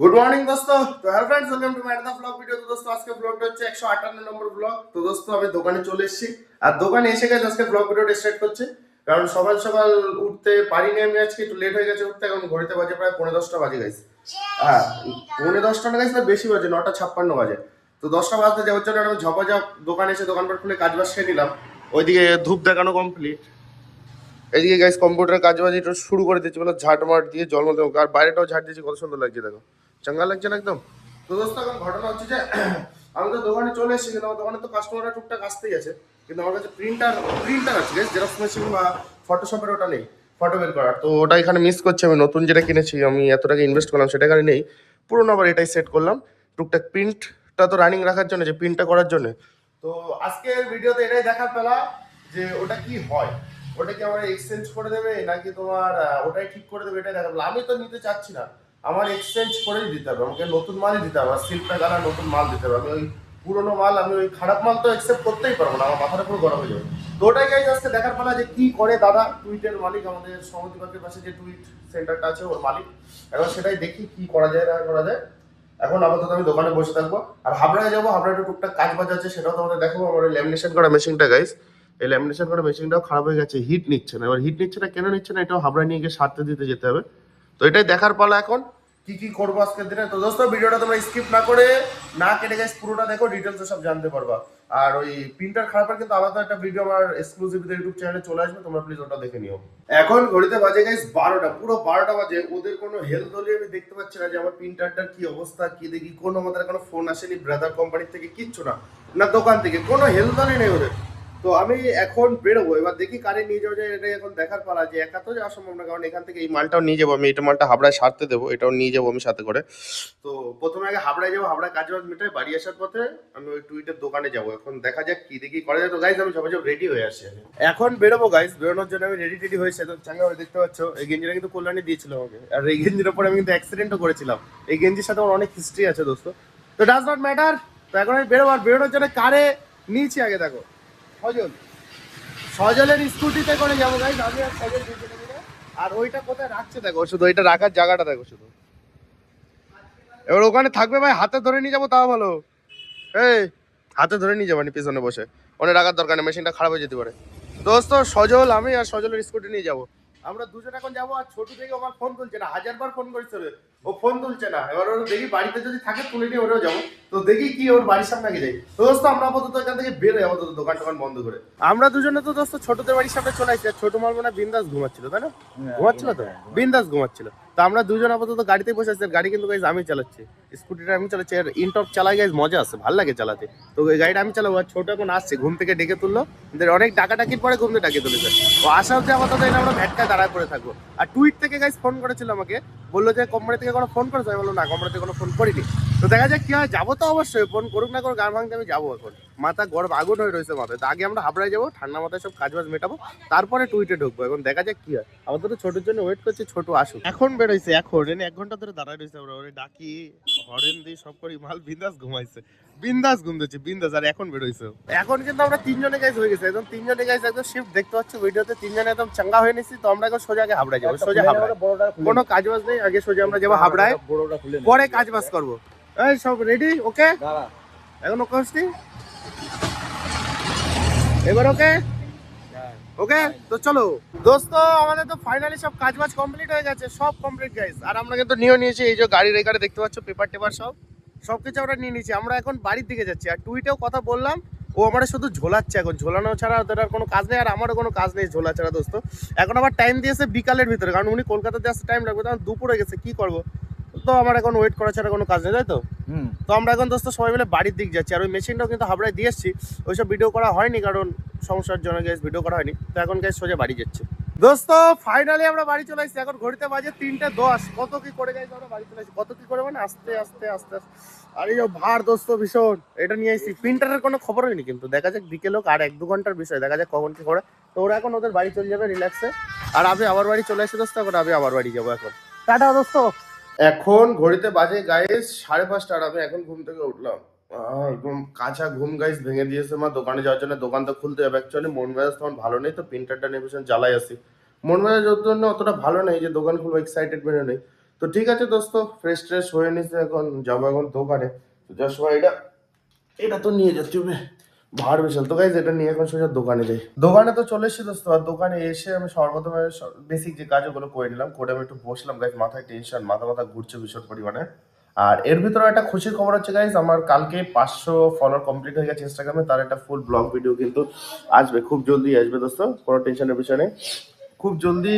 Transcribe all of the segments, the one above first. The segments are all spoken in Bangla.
গুড মর্নিং দোস্ত। তো hello friends welcome to my another blog video তো দোস্ত, আজকে ব্লগটা হচ্ছে 158 নম্বর ব্লগ তো দোস্ত, আমি দোকানে চলে এসেছি। আর দোকানে এসে গেছে আজকে ব্লগ ভিডিওটা স্টার্ট করছে। কারণ সকাল সকাল উঠতে পারিনি আমি আজকে, একটু লেট হয়ে গেছে উঠতে। এখন ঘড়িতে বাজে প্রায় পৌনে দশটা বাজে গেছে হ্যাঁ পৌনে দশটা না গেছে বেশি বাজে, নটা ছাপ্পান্ন বাজে। তো দশটা বাজতে যাওয়ার জন্য আমি ঝপাঝপ দোকানে এসে দোকানপাট খুলে কাজ বাজ নিলাম। ওইদিকে ধূপ দেখানো কমপ্লিট এদিকে গাইস কম্পিউটার কাজ বাজ একটু শুরু করে দিচ্ছি বলে ঝাঁট মাট দিয়ে জল মতো আর বাইরেটাও ঝাঁট দিয়েছি, কত সুন্দর লাগছে, দেখো। চাঙ্গা লাগছে না একদম। তো দোস্ত, এখন ঘটনা হচ্ছে যে, আমি তো দোকানে চলে এসেছি, কিন্তু আমার দোকানে তো কাস্টমাররা টুকটাক আসতেই আছে। কিন্তু আমার কাছে প্রিন্টার প্রিন্টার আছে জেরক্স মেশিন বা ফটোশপের ওটা নেই ফটো বের করার। তো ওটা এখানে মিস করছে, আমি নতুন যেটা কিনেছি, আমি এত টাকা ইনভেস্ট করলাম সেটা এখানে নেই। পুরোনো আবার এটাই সেট করলাম। টুকটাক প্রিন্টটা তো রানিং রাখার জন্য, যে প্রিন্টটা করার জন্য। তো আজকের ভিডিওতে এটাই দেখার পেলা যে, ওটা কি হয়? ওটা কি আমার এক্সচেঞ্জ করে দেবে, নাকি তোমার ওটাই ঠিক করে দেবে, এটাই দেখাবো আমি তো নিতে চাচ্ছি না। আমার এক্সচেঞ্জ করেই দিতে হবে, আমাকে নতুন মালই দিতে হবে সিল্কটা গালা নতুন মাল দিতে হবে, আমি ওই পুরোনো মাল, আমি ওই খারাপ মাল তো অ্যাকসেপ্ট করতেই পারব না, আমার মাথাটা পুরো গরম হয়ে যাবে। তো ওটাই গাইজ আজকে দেখার পেলা যে কি করে দাদা টুইটের মালিক, আমাদের সমিতি পার্কের পাশে যে টুইট সেন্টারটা আছে, ওর মালিক। এখন সেটাই দেখি কি করা যায়, না করা যায়। এখন আপাতত আমি দোকানে বসে থাকব। আর হাবড়ায় যাব, হাবড়ায় একটু টুকটাক কাজ বাজ আছে, সেটাও তোমাদের দেখাবো। আমার ল্যামিনেশন করা মেশিনটা গাইস এই ল্যামিনেশন করা মেশিনটাও খারাপ হয়ে গেছে হিট নিচ্ছে না। এবার হিট নিচ্ছে না, কেন নিচ্ছে না, এটাও হাবড়ায় নিয়ে গিয়ে সারতে দিতে যেতে হবে। তো এটাই দেখার পালা এখন। কি কি করব আজকের দিনে? তো দোস্ত, ভিডিওটা তোমরা স্কিপ না করে না কেটে গেছে পুরোটা দেখো ডিটেলসে সব জানতে পারবা। আর ওই প্রিন্টার খারাপের কিন্তু আলাদা একটা ভিডিও আমার এক্সক্লুসিভ ইউটিউব চ্যানেলে চলে আসবে, তোমরা প্লিজ ওটা দেখে নিও। এখন ঘড়িতে বাজে গাইস বারোটা, পুরো বারোটা বাজে। ওদের কোনো হেলথ হলে আমি দেখতে পাচ্ছি না যে আমার প্রিন্টারটার কি অবস্থা, কি দেখি, কোনো আমাদের কোনো ফোন আসেনি ব্রাদার কোম্পানির থেকে কিচ্ছু না না দোকান থেকে, কোনো হেলথ হলে নেই ওদের। তো আমি এখন বেরোবো, এবার দেখি কারে নিয়ে যাব যায়, এটাই এখন দেখার পালা যে একা তো যাওয়া সম্ভব না, কারণ এখান থেকে এই মালটাও নিয়ে যাব, আমি এটা মালটা হাবড়ায় সারতে দেবো, এটাও নিয়ে যাব আমি সাথে করে। তো প্রথমে আগে হাবড়ায় যাব, হাবড়ায় কাজ বাজ মিটাই, বাড়ি আসার পথে আমি ওই টুইটের দোকানে যাব, এখন দেখা যাক কি দেখি করা যায়। তো গাইজ আমি সবাই রেডি হয়ে আসি। এখন বেরোবো গাইজ বেরোনোর জন্য আমি রেডি টেডি হয়েছে তো চাঙ্গা দেখতে পাচ্ছ, এই গেঞ্জিটা কিন্তু কল্যাণী দিয়েছিল আমাকে, আর এই গেঞ্জির ওপরে আমি কিন্তু অ্যাক্সিডেন্টও করেছিলাম। এই গেঞ্জির সাথে আমার অনেক হিস্ট্রি আছে দোস্ত। তো ডাজ নট ম্যাটার তো এখন আমি বেরোবো, আর বেরোনোর জন্য কারে নিয়েছি আগে, দেখো। সজল সজলের স্কুটিতে করে যাব গাইজ আমি আর সজল। আর ওইটা কোথায় রাখছে দেখো, শুধু ওইটা রাখার জায়গাটা দেখো শুধু। এবার ওখানে থাকবে ভাই, হাতে ধরে নিয়ে যাব তাও ভালো। এই, হাতে ধরে নিয়ে যাব পিছনে বসে। ওখানে রাখার দরকার নেই, মেশিনটা খারাপ হয়ে যেতে পারে। দোস্ত, সজল, আমি আর সজলের স্কুটি নিয়ে যাব। আমরা দুজন এখন যাব আর ছোট থেকে আমার ফোন তুলছে না। হাজার বার ফোন করেছে। ও ফোন তুলছে না। এবার ওর দেখি বাড়িতে যদি থাকে তুলে নিয়ে ওরাও যাব। তো দেখি কি ওর বাড়ির সামনে আগে যাই। তো দোস্ত আমরা আপাতত এখান থেকে বেরোই আপাতত দোকান টোকান বন্ধ করে। আমরা দুজনে তো দোস্ত ছোটদের বাড়ির সামনে চলে আসছি। আর ছোট মাল মনে হয় বিন্দাস ঘুমাচ্ছিল তাই না? ঘুমাচ্ছিল তো? বিন্দাস ঘুমাচ্ছিল। তো আমরা দুজন আপাতত গাড়িতে বসে আছি গাড়ি কিন্তু গাইজ আমি চালাচ্ছি। স্কুটিটা আমি চালাচ্ছি, আর ইনটপ চালাই গাইজ মজা আছে, ভালো লাগে চালাতে। তো ওই গাড়িটা আমি চালাবো, আর ছোট এখন আসছে, ঘুম থেকে ডেকে তুললো। অনেক ডাকাডাকির পরে ঘুম থেকে ডাকে তুলেছে। তো আসা হচ্ছে আপাতত এটা আমরা ভ্যাটকায় দাঁড়ায় পড়ে থাকব। আর টুইট থেকে গাইজ ফোন করেছিল আমাকে, বলল যে কোম্পানি থেকে কোনো ফোন করেছে? আমি বলল না কোম্পানি থেকে কোনো ফোন করিনি। তো দেখা যাক কি হয়, যাব তো অবশ্যই ফোন করুক না করুক, গান ভাঙতে আমি যাব এখন। মাথা গরম, আগুন হয়ে রয়েছে মাথায়। তো আগে আমরা হাবড়ায় যাব, ঠান্ডা মাথায় সব কাজ বাজ মেটাবো, তারপরে টুইটে ঢুকবো। এখন দেখা যাক কি হয়। আপাতত ছোটোর জন্য ওয়েট করছি, ছোট আসুক। এখন বেরোইছে এখন এনে এক ঘণ্টা ধরে দাঁড়ায় রয়েছে আমরা ওরে ডাকি হরেন দিই সব করি মাল বিন্দাস ঘুমাইছে বিন্দাস ঘুম দিচ্ছে বিন্দাস আর এখন বেরোইছে এখন কিন্তু আমরা তিনজনে গাইজ হয়ে গেছে একদম তিনজনে গাইজ একদম শিফট দেখতে পাচ্ছ ভিডিওতে তিনজনে একদম চাঙ্গা হয়ে নিচ্ছি তো আমরা এখন সোজা আগে হাবড়ায় যাব সোজা হাবড়ায়। কোনো কাজ বাজ নেই আগে সোজা আমরা যাব হাবড়ায় পরে কাজ বাজ করব। এই সব রেডি ওকে এখন ওকে হচ্ছি এবার ওকে ওকে তো চলো। দোস্ত, আমাদের তো ফাইনালি সব কাজ বাজ কমপ্লিট হয়ে গেছে, সব কমপ্লিট গাইস আর আমরা কিন্তু নিয়ে নিয়েছি, এই যে গাড়ির এখানে দেখতে পাচ্ছ পেপার টেপার সব। সব কিছু আমরা নিয়ে নিয়েছি। আমরা এখন বাড়ির দিকে যাচ্ছি। আর টুইটেও কথা বললাম, ও আমার শুধু ঝোলাচ্ছে এখন। ঝোলানো ছাড়া ওদের আর কোনো কাজ নেই, আর আমারও কোনো কাজ নেই ঝোলা ছাড়া, দোস্ত। এখন আবার টাইম দিয়েছে বিকালের ভিতরে, কারণ উনি কলকাতাতে আসতে টাইম লাগবে তখন দুপুরে গেছে, কি করব? তো আমার এখন ওয়েট করা ছাড়া কোনো কাজ নেই তাই তো? তো আমরা এখন দোস্ত সবাই মিলে বাড়ির দিক যাচ্ছি। আর ওই মেশিনটাও কিন্তু হাবড়ায় দিয়ে এসছি। ওইসব ভিডিও করা হয়নি কারণ সমস্যার জন্য গ্যাস ভিডিও করা হয়নি। তো এখন গ্যাস সোজা বাড়ি যাচ্ছে। দোস্ত ফাইনালি আমরা বাড়ি চলে আসছি। এখন ঘড়িতে বাজে তিনটে দশ। কত কি করে গাইছি আমরা বাড়ি চলে আসছি? কত কি করে মানে আস্তে আস্তে আস্তে আর এই ভার দোস্ত ভীষণ। এটা নিয়ে আসছি প্রিন্টারের কোনো খবর হয়নি কিন্তু। দেখা যাক বিকেল হোক আর এক দু ঘণ্টার বিষয়। দেখা যাক কখন কি করে। তো ওরা এখন ওদের বাড়ি চলে যাবে রিল্যাক্সে আর আমি আবার বাড়ি চলে আসছি দোস্ত। এখন আমি আবার বাড়ি যাব এখন। টাটা দোস্ত। এখন ঘড়িতে বাজে গাইস সাড়ে পাঁচটা আর আমি এখন ঘুম থেকে উঠলাম। একদম কাঁচা ঘুম গাইস ভেঙে দিয়েছে মা, দোকানে যাওয়ার জন্য দোকান তো খুলতে হবে। অ্যাকচুয়ালি মন মেজাজ তখন ভালো নেই তো প্রিন্টারটা নিয়ে ভীষণ জ্বালাই আসি মন মেজাজের জন্য অতটা ভালো নেই যে দোকান খুলবো এক্সাইটেড মেনে নেই তো ঠিক আছে দোস্ত ফ্রেশ ট্রেশ হয়ে নিছে এখন, যাব এখন দোকানে। তো যার সময় এটা এটা তো নিয়ে যাচ্ছি ভার বিশাল। তো গাইজ এটা নিয়ে এখন সোজা দোকানে যাই। দোকানে তো চলে এসেছি দোস্ত। আর দোকানে এসে আমি সর্বপ্রথমে বেসিক যে কাজগুলো করে নিলাম, করে আমি একটু বসলাম। গাইজ মাথায় টেনশন মাথা মাথা ঘুরছে ভীষণ পরিমাণে। আর এর ভিতরে একটা খুশির খবর হচ্ছে গাইজ আমার কালকে পাঁচশো ফলোয়ার কমপ্লিট হয়ে গেছে ইনস্টাগ্রামে তার একটা ফুল ব্লগ ভিডিও কিন্তু আসবে। খুব জলদি আসবে দোস্ত, কোনো টেনশনের বিষয় নেই। খুব জলদি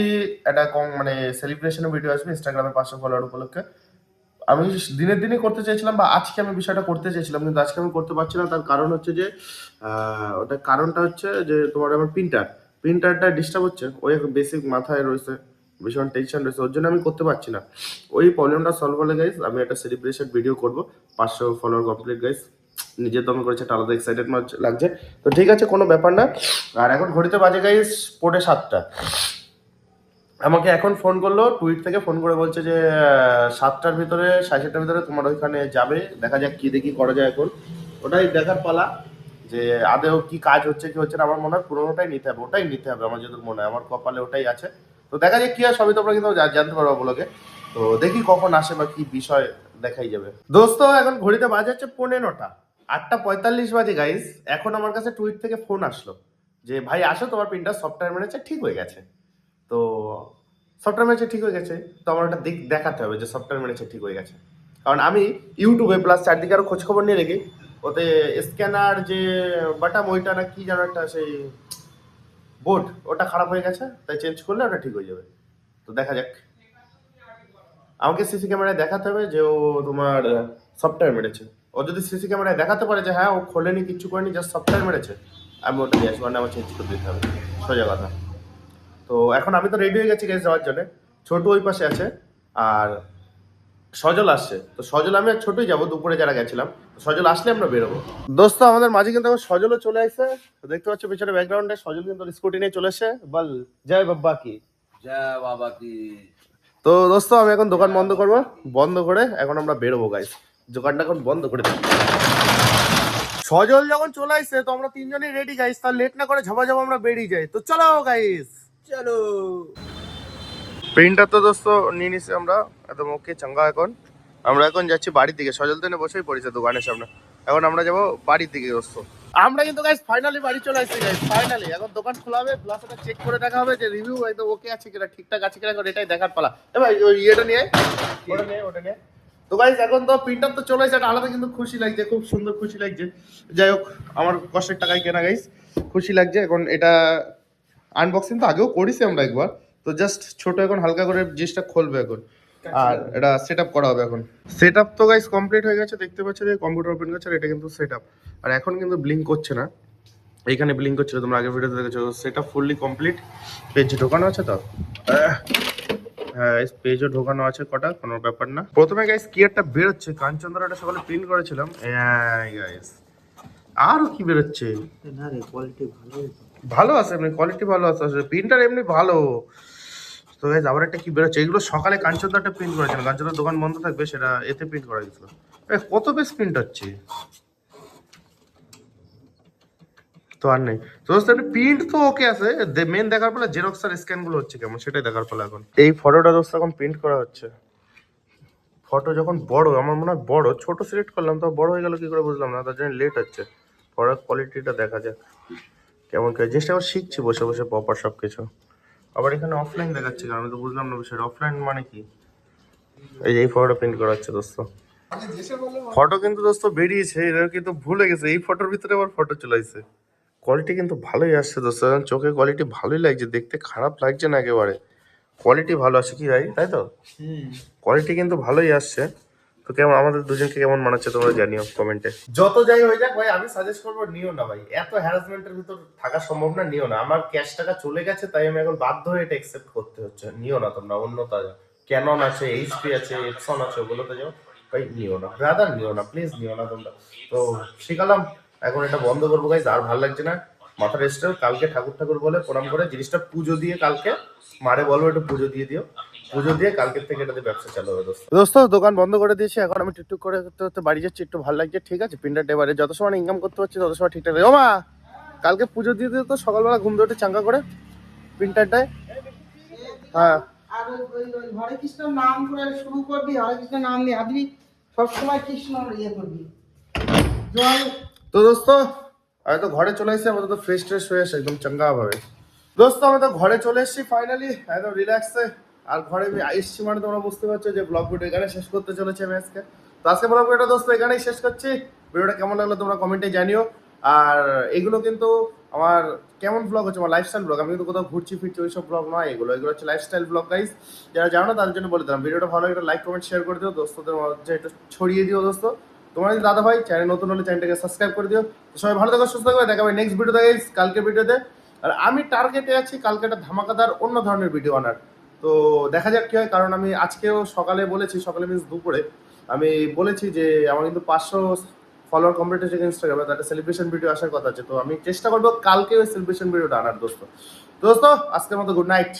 একটা কম মানে সেলিব্রেশনের ভিডিও আসবে ইনস্টাগ্রামে পাঁচশো ফলোয়ার উপলক্ষে। আমি দিনের দিনে করতে চাইছিলাম বা আজকে আমি বিষয়টা করতে চাইছিলাম, কিন্তু আজকে আমি করতে পারছি না, তার কারণ হচ্ছে যে ওটা কারণটা হচ্ছে যে, তোমার আমার প্রিন্টার প্রিন্টারটা ডিস্টার্ব হচ্ছে, ওই বেসিক মাথায় রয়েছে, ভীষণ টেনশন রয়েছে, ওর জন্য আমি করতে পারছি না। ওই প্রবলেমটা সলভ হলে গাইস আমি একটা সেলিব্রেশন ভিডিও করব, পাঁচশো ফলোয়ার কমপ্লিট গাইস নিজের দমে করেছে, একটা আলাদা এক্সাইটেড লাগছে। তো ঠিক আছে, কোনো ব্যাপার না। আর এখন ঘড়িতে বাজে গাইস পড়ে সাতটা। আমাকে এখন ফোন করল, টুইট থেকে ফোন করে বলছে যে সাতটার ভিতরে, সাড়ে সাতটার ভিতরে তোমার ওইখানে যাবে, দেখা যাক কি দেখি, করা যায় এখন। ওটাই দেখার পালা, যে আদেও কি কাজ হচ্ছে, কি হচ্ছে না, আমার মনে হয় পুরোনোটাই নিতে হবে, ওটাই নিতে হবে আমার যত মনে হয়, আমার কপালে ওটাই আছে। তো দেখা যাক কি হয়, সবই তোমরা কিন্তু জানতে পারব বলোকে তো দেখি কখন আসে বা কি বিষয় দেখাই যাবে। দোস্ত, এখন ঘড়িতে বাজে হচ্ছে পনেরোটা আটটা পঁয়তাল্লিশ বাজে গাইজ এখন আমার কাছে টুইট থেকে ফোন আসলো, যে, ভাই, আসো, তোমার প্রিন্টার সফটওয়্যার মেরেছে ঠিক হয়ে গেছে। তো সফটওয়্যার মেরেছে ঠিক হয়ে গেছে। তো আমার ওটা দিক দেখাতে হবে যে সফটওয়্যার মেরেছে ঠিক হয়ে গেছে। কারণ আমি ইউটিউবে প্লাস চারদিকে আরও খোঁজ খবর নিয়ে রেখে, ওতে স্ক্যানার যে বাটাম ওইটা না কি যেন একটা সেই বোর্ড ওটা খারাপ হয়ে গেছে, তাই চেঞ্জ করলে ওটা ঠিক হয়ে যাবে। তো দেখা যাক। আমাকে সিসি ক্যামেরায় দেখাতে হবে যে ও তোমার সফটওয়্যার মেরেছে ও যদি সিসি ক্যামেরায় দেখাতে পারে যে হ্যাঁ ও খোলেনি, কিচ্ছু করেনি জাস্ট সফটওয়্যার মেরেছে আমি ওটা দিয়ে আসব আমার চেঞ্জ করে দিতে হবে। সোজা কথা। তো এখন আমি তো রেডি হয়ে গেছি গ্যাস যাওয়ার জন্য। ছোট ওই পাশে আছে আর সজল আসছে। তো সজল আমি আর ছোটই যাব দুপুরে যারা গেছিলাম। সজল আসলে আমরা বেরোবো। দোস্ত আমাদের মাঝে কিন্তু এখন সজলও চলে আসছে দেখতে পাচ্ছ পিছনে ব্যাকগ্রাউন্ডে সজল কিন্তু স্কুটি নিয়ে চলে এসে বল জয় বাব্বা কি? জয় বাবা কি? তো দোস্ত আমি এখন দোকান বন্ধ করব। বন্ধ করে এখন আমরা বেরোবো গাইস দোকানটা এখন বন্ধ করে দিই সজল যখন চলে আসছে তো আমরা তিনজনই রেডি গাইস তার লেট না করে ঝাপা ঝাপা আমরা বেরিয়ে যাই। তো চলো গাইস চলো। প্রিন্টার তো দোস্ত নিয়ে নিছি আমরা একদম ওকে চাঙ্গা এখন। আমরা এখন যাচ্ছি বাড়ির দিকে সজল দিনে বসেই পড়েছে দোকানের সামনে। এখন আমরা যাব বাড়ির দিকে দোস্ত। আমরা কিন্তু গাইস ফাইনালি বাড়ি চলে আসছি গাইস ফাইনালি এখন দোকান খোলা হবে প্লাস এটা চেক করে দেখা হবে যে রিভিউ একদম ওকে আছে কিনা ঠিকঠাক আছে কিনা এখন এটাই দেখার পালা। এ ভাই ওই ইয়েটা নিয়ে ওটা নিয়ে ওটা নিয়ে তো গাইস এখন তো প্রিন্টার তো চলে এসেছে একটা আলাদা কিন্তু খুশি লাগছে খুব সুন্দর খুশি লাগছে। যাই হোক আমার কষ্টের টাকায় কেনা গাইস খুশি লাগছে। এখন এটা আনবক্সিং তো আগেও করেছি আমরা একবার। তো জাস্ট ছোট এখন হালকা করে জিনিসটা খুলবে এখন। আর এটা সেট আপ করা হবে এখন। সেট আপ তো গাইস কমপ্লিট হয়ে গেছে দেখতে পাচ্ছ যে কম্পিউটার ওপেন করছে আর এটা কিন্তু সেট আপ আর এখন কিন্তু ব্লিঙ্ক করছে না। এইখানে ব্লিঙ্ক করছিল তোমরা আগের ভিডিওতে দেখেছ। Set up fully complete page ঢোকানো আছে তো? হ্যাঁ পেজও ঢোকানো আছে কটা কোনো ব্যাপার না। প্রথমে গাইস কি একটা বেরোচ্ছে। কাঞ্চনদার সকালে প্রিন্ট করেছিলাম। গাইস আরও কি বেরোচ্ছে? না রে কোয়ালিটি ভালো ভালো আছে, এমনি কোয়ালিটি ভালো আছে প্রিন্টার এমনি ভালো। তো গাইজ আবার একটা কি বেরোচ্ছে, এগুলো সকালে কাঞ্চনদারটা প্রিন্ট করেছিলাম কাঞ্চনদার দোকান বন্ধ থাকবে, সেটা এতে প্রিন্ট করা গেছিল। কত বেশ প্রিন্ট হচ্ছে? তো আর নেই। তো দোস্ত প্রিন্ট তো ওকে আছে মেন দেখার পরে জেরক্স আর স্ক্যানগুলো হচ্ছে কেমন, সেটাই দেখার পরে এখন। এই ফটোটা দোস্ত এখন প্রিন্ট করা হচ্ছে। ফটো যখন বড়, আমার মনে হয় বড়, ছোট সিলেক্ট করলাম, তো বড় হয়ে গেল কি করে বুঝলাম না, তার জন্য লেট হচ্ছে। পরের কোয়ালিটিটা দেখা যাক। কেমন কি জিনিসটা আবার শিখছি বসে বসে প্রপার সব কিছু আবার এখানে অফলাইন দেখাচ্ছে কারণ আমি তো বুঝলাম না বিষয়টা। অফলাইন মানে কি? এই যে এই ফটোটা প্রিন্ট করা হচ্ছে দোস্ত। ফটো কিন্তু দোস্ত বেরিয়েছে এটা কিন্তু ভুলে গেছে। এই ফটোর ভিতরে আবার ফটো চলে আসছে কোয়ালিটি কিন্তু ভালোই আসছে দোস্ত। চোখে কোয়ালিটি ভালোই লাগছে দেখতে খারাপ লাগছে না একেবারে। কোয়ালিটি ভালো আছে কি ভাই? তাই তো? কোয়ালিটি কিন্তু ভালোই আসছে। তো কেমন, আমাদের দুজনকে কেমন মানাচ্ছে তোমরা জানিও কমেন্টে যত যাই হয়ে যাক ভাই, আমি সাজেস্ট করব নিও না ভাই। এত হ্যারাসমেন্টের ভিতর থাকা সম্ভব না, নিও না। আমার ক্যাশ টাকা চলে গেছে, তাই আমি এখন বাধ্য হয়ে এটা অ্যাকসেপ্ট করতে হচ্ছে। নিও না তোমরা অন্য তাজা ক্যানন আছে এইচপি আছে এপসন আছে, ওগুলোতে যাও। ভাই, নিও না। ব্রাদার নিও না প্লিজ নিও না তোমরা। তো শিখালাম, এখন এটা বন্ধ করব গাইজ আর ভালো লাগছে না। মাথা রেস্ট কালকে ঠাকুর ঠাকুর বলে প্রণাম করে, জিনিসটা পুজো দিয়ে কালকে, মারে বলব একটু পুজো দিয়ে দিও। পুজো দিয়ে কালকের থেকে এটাতে ব্যবসা চালু হবে দোস্ত। দোস্ত দোকান বন্ধ করে দিয়েছি এখন আমি টুকটুক করে করতে করতে বাড়ি যাচ্ছি একটু ভালো লাগছে ঠিক আছে? প্রিন্টার এবারে যত সময় ইনকাম করতে পারছি তত সময় ঠিকঠাক ও মা কালকে পুজো দিয়ে দিও তো সকালবেলা ঘুম উঠে চাঙ্গা করে প্রিন্টারটায় হ্যাঁ। আর ওই ওই- ওই হরে কৃষ্ণ নাম করে শুরু করবি হরে কৃষ্ণ নাম নিয়ে আপনি সবসময় কৃষ্ণ ইয়ে করবি। জল তো দোস্ত আমি তো ঘরে চলে এসেছি তো ফ্রেশ ট্রেশ হয়ে আসে একদম চাঙ্গা ভাবে। দোস্ত আমি তো ঘরে চলে এসেছি ফাইনালি একদম রিল্যাক্সে আর ঘরে এসেছি মানে তোমরা বুঝতে পারছ যে ব্লগ ভিডিও এখানে শেষ করতে চলেছে আমি আজকে। তো আজকে ব্লগ ভিডিওটা দোস্ত এখানেই শেষ করছি। ভিডিওটা কেমন লাগল তোমরা কমেন্টে জানিও। আর এগুলো কিন্তু আমার কেমন ব্লগ হচ্ছে, আমার লাইফস্টাইল ব্লগ আমি কিন্তু কোথাও ঘুরছি, ফিরছি ওইসব ব্লগ নয়, এগুলো এগুলো হচ্ছে লাইফস্টাইল ব্লগ গাইজ যারা জানো তাদের জন্য বলে দিলাম। ভিডিওটা ভালো একটা লাইক কমেন্ট শেয়ার করে দিও। দোস্তদের মধ্যে একটু ছড়িয়ে দিও দোস্ত। তোমার যদি দাদা ভাই চ্যানেল নতুন হলে চ্যানেলটাকে সাবস্ক্রাইব করে দিও। সবাই ভালো থাকো, সুস্থ থাকবে দেখাবে নেক্সট ভিডিও গাইজ কালকে ভিডিওতে আর আমি টার্গেটে আছি কালকে একটা ধামাকাদার অন্য ধরনের ভিডিও আনার। তো দেখা যাক কি হয়, কারণ আমি আজকেও সকালে বলেছি, সকালে মিনস দুপুরে আমি বলেছি যে আমার কিন্তু পাঁচশো ফলোয়ার কমপ্লিট হয়েছে ইনস্টাগ্রামে তো সেলিব্রেশন ভিডিও আসার কথা আছে। তো আমি চেষ্টা করব কালকে ওই সেলিব্রেশন ভিডিওটা আনার, দোস্ত। দোস্ত, আজকের মতো গুড নাইট